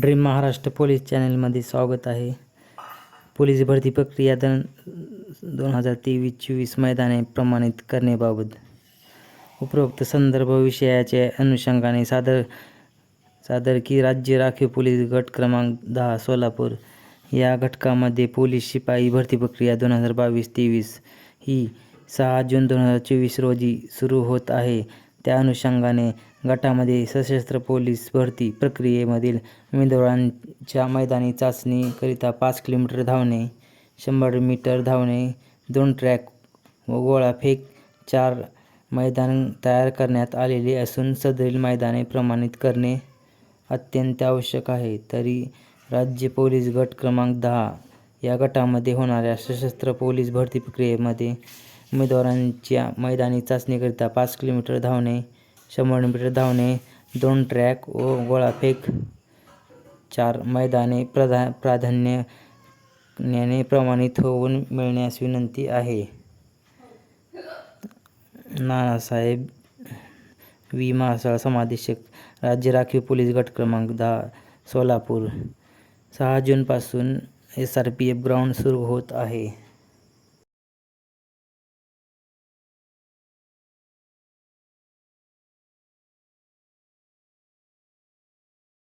Dream Maharashtra police चॅनलमध्ये स्वागत आहे. पोलीस भरती प्रक्रिया दन दोन हजार तेवीस चोवीस मैदाने प्रमाणित करण्याबाबत. उपरोक्त संदर्भ विषयाच्या अनुषंगाने सादर सादर की राज्य राखीव पोलीस गट क्रमांक दहा सोलापूर. या घटकामध्ये पोलीस शिपाई भरती प्रक्रिया दोन हजार बावीस तेवीस ही सहा जून दोन हजार चोवीस रोजी सुरू होत आहे. त्या अनुषंगाने गटामध्ये सशस्त्र पोलीस भरती प्रक्रियेमधील उमेदवारांच्या मैदानी चाचणीकरिता पाच किलोमीटर धावणे शंभर मीटर धावणे दोन ट्रॅक व गोळाफेक चार मैदान तयार करण्यात आलेले असून सदरील मैदाने प्रमाणित करणे अत्यंत आवश्यक आहे. तरी राज्य पोलीस गट क्रमांक दहा या गटामध्ये होणाऱ्या सशस्त्र पोलीस भरती प्रक्रियेमध्ये उमेदवारांच्या मैदानी चाचणीकरिता पाच किलोमीटर धावणे शंभर मीटर धावणे दोन ट्रॅक व गोळाफेक चार मैदाने प्रधा प्राधान्याने प्रमाणित होऊन मिळण्यास विनंती आहे. नानासाहेब वी महासाळ समादेशक राज्य राखीव पोलीस गट क्रमांक दहा सोलापूर. सहा जूनपासून S R P F ground सुरू होत आहे.